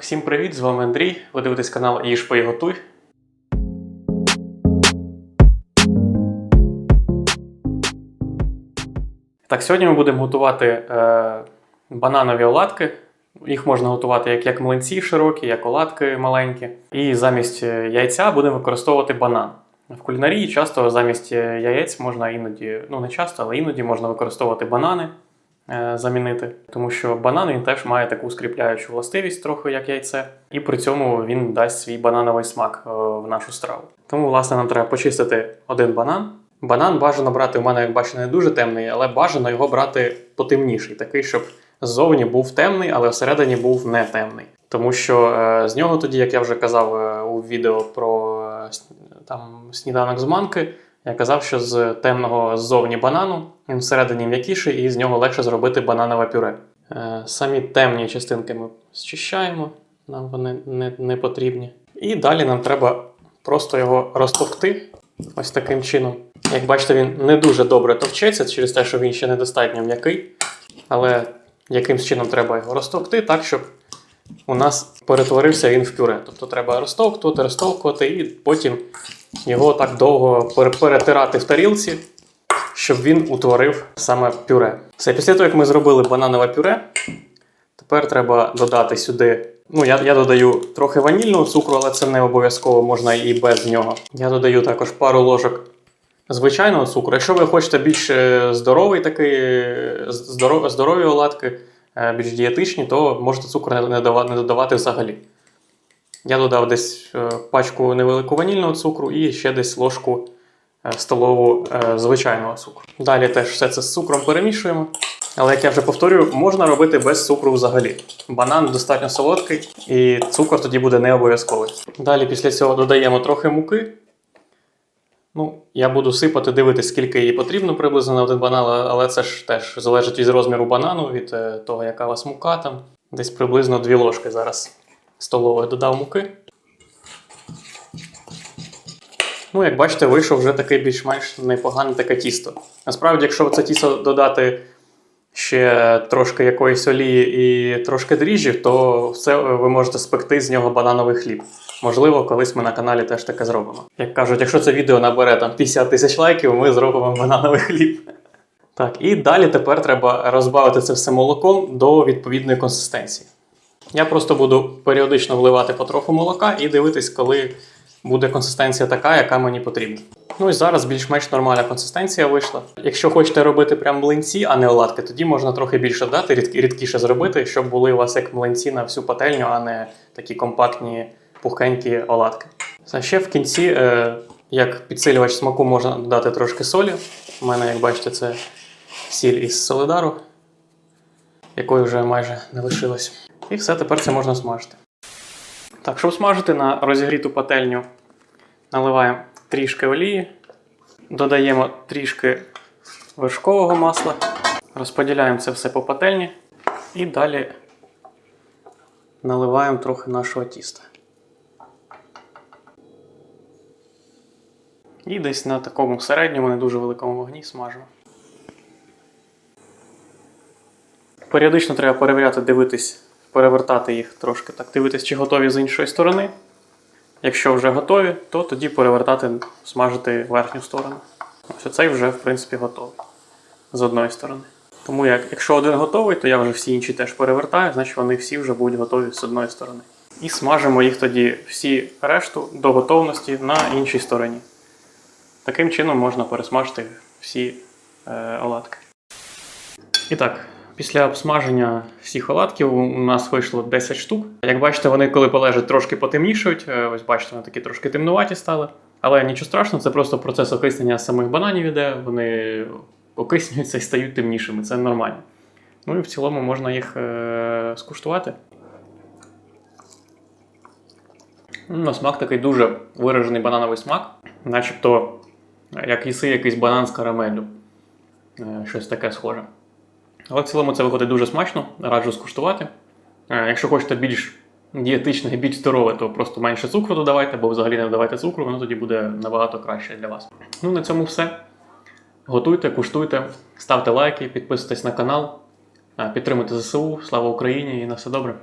Всім привіт! З вами Андрій. Ви дивитесь канал Їж Пий Готуй. Так, сьогодні ми будемо готувати е, бананові оладки. Їх можна готувати як, як млинці широкі, як оладки маленькі. І замість е, яйця будемо використовувати банан. В кулінарії часто замість е, яєць можна іноді, ну не часто, але іноді можна використовувати банани замінити, тому що банан він теж має таку скріпляючу властивість, трохи як яйце, і при цьому він дасть свій банановий смак е, в нашу страву. Тому, власне, нам треба почистити один банан. Банан бажано брати, у мене, як бачите, не дуже темний, але бажано його брати потемніший, такий, щоб ззовні був темний, але всередині був не темний. Тому що е, з нього тоді, як я вже казав е, у відео про е, там, сніданок з манки, я казав, що з темного ззовні банану він всередині м'якіший, і з нього легше зробити бананове пюре. Е, Самі темні частинки ми зчищаємо, нам вони не, не потрібні. І далі нам треба просто його розтовкти ось таким чином. Як бачите, він не дуже добре товчеться через те, що він ще недостатньо м'який. Але якимсь чином треба його розтовкти так, щоб у нас перетворився він в пюре. Тобто треба розтовкувати, розтовкувати і потім його так довго перетирати в тарілці, щоб він утворив саме пюре. Все, після того, як ми зробили бананове пюре, тепер треба додати сюди. Ну, я, я додаю трохи ванільного цукру, але це не обов'язково можна і без нього. Я додаю також пару ложок звичайного цукру. Якщо ви хочете більш е, здоровий такий, е, здоров, здорові оладки, е, більш дієтичні, то можете цукор не додавати взагалі. Я додав десь е, пачку невелику ванільного цукру і ще десь ложку е, столову е, звичайного цукру. Далі теж все це з цукром перемішуємо. Але як я вже повторюю, можна робити без цукру взагалі. Банан достатньо солодкий, і цукор тоді буде не обов'язковий. Далі після цього додаємо трохи муки. Ну, я буду сипати, дивитись, скільки її потрібно приблизно на один банан, але це ж теж залежить від розміру банану, від того, яка у вас мука там. Десь приблизно 2 ложки зараз столової додав муки. Ну, як бачите, вийшов вже такий більш-менш непогане таке тісто. Насправді, якщо в це тісто додати ще трошки якоїсь олії і трошки дріжджів, то все ви можете спекти з нього банановий хліб. Можливо, колись ми на каналі теж таке зробимо. Як кажуть, якщо це відео набере там 50 тисяч лайків, ми зробимо банановий хліб. Так, і далі тепер треба розбавити це все молоком до відповідної консистенції. Я просто буду періодично вливати потроху молока і дивитись, коли буде консистенція така, яка мені потрібна. Ну і зараз більш-менш нормальна консистенція вийшла. Якщо хочете робити прям млинці, а не оладки, тоді можна трохи більше дати, рідкі- рідкіше зробити, щоб були у вас як млинці на всю пательню, а не такі компактні, пухенькі оладки. А ще в кінці, е, як підсилювач смаку, можна додати трошки солі. У мене, як бачите, це сіль із солидару, якої вже майже не лишилось. І все, тепер це можна смажити. Так, щоб смажити на розігріту пательню, наливаємо трішки олії, додаємо трішки вершкового масла, розподіляємо це все по пательні і далі наливаємо трохи нашого тіста. І десь на такому середньому, не дуже великому вогні смажимо. Періодично треба перевіряти, дивитись, перевертати їх трошки так, дивитись, чи готові з іншої сторони. Якщо вже готові, то тоді перевертати, смажити верхню сторону. Ось оцей вже, в принципі, готовий з одної сторони. Тому як, якщо один готовий, то я вже всі інші теж перевертаю, значить вони всі вже будуть готові з одної сторони. І смажимо їх тоді всі решту до готовності на іншій стороні. Таким чином можна пересмажити всі е, оладки. І так, після обсмаження всіх оладків у нас вийшло 10 штук. Як бачите, вони, коли полежать, трошки потемнішують. Е, Ось бачите, вони такі трошки темнуваті стали. Але нічого страшного, це просто процес окиснення самих бананів іде. Вони окиснюються і стають темнішими. Це нормально. Ну і в цілому можна їх е- скуштувати. Ну, На смак такий дуже виражений банановий смак, начебто як їси якийсь банан з карамеллю. Е, Щось таке схоже. Але в цілому це виходить дуже смачно, раджу скуштувати. Е, Якщо хочете більш дієтичне і більш здорове, то просто менше цукру додавайте, або взагалі не додавайте цукру, воно тоді буде набагато краще для вас. Ну, на цьому все. Готуйте, куштуйте, ставте лайки, підписуйтесь на канал, е, підтримуйте ЗСУ, слава Україні і на все добре.